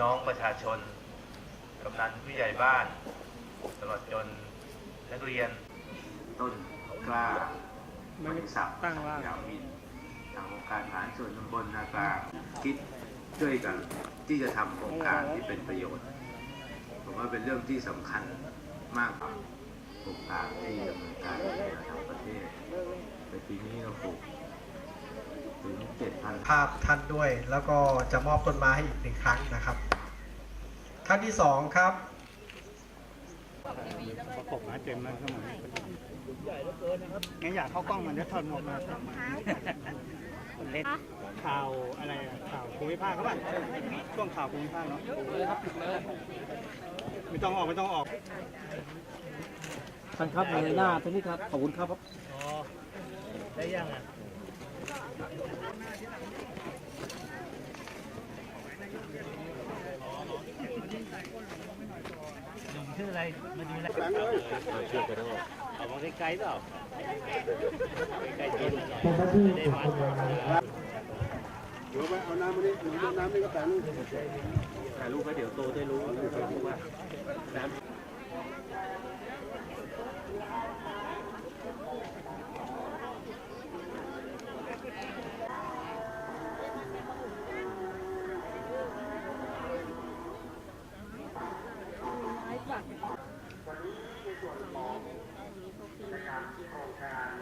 น้องประชาชน กำนันผู้ใหญ่บ้าน ตลอดจนนักเรียน ต้นกล้าไม่บได้ริษัทตั้งว่ามินทางองค์การทหารส่วนตำบลนากลางคิดด้วยกันที่จะทำโครงการที่เป็นประโยชน์ ผมว่าเป็นเรื่องที่สำคัญมากครับโครงการที่ดำเนินการในระดับประเทศในปีนี้เราปลูกถึง7,000ภาพท่านด้วย แล้วก็จะมอบต้นไม้ให้อีกหนึ่งครั้งนะครับ ท่านที่สองครับประกบมาเต็มแล้วทั้งหมดงั้นอยากเข้ากล้องมันจะถอดหมวกมาเล่นข่าวอะไรอะข่าวภูมิภาคเขาบ้างช่วงข่าวภูมิภาคเนาะไม่ต้องออกไม่ต้องออกท่านครับในหน้าตรงนี้ครับขอบคุณครับได้ยังอะ ชื่ออะไร มันมีอะไรเอามาใกล้ๆเปล่าใกล้ๆที่ไม่ได้วัดเดี๋ยวไปเอาน้ำมานี่หนูเอาน้ำนี่ก็แต่งนู่นถ่ายรูปไว้เดี๋ยวโตได้รู้ว่าน้ำ การโครงการ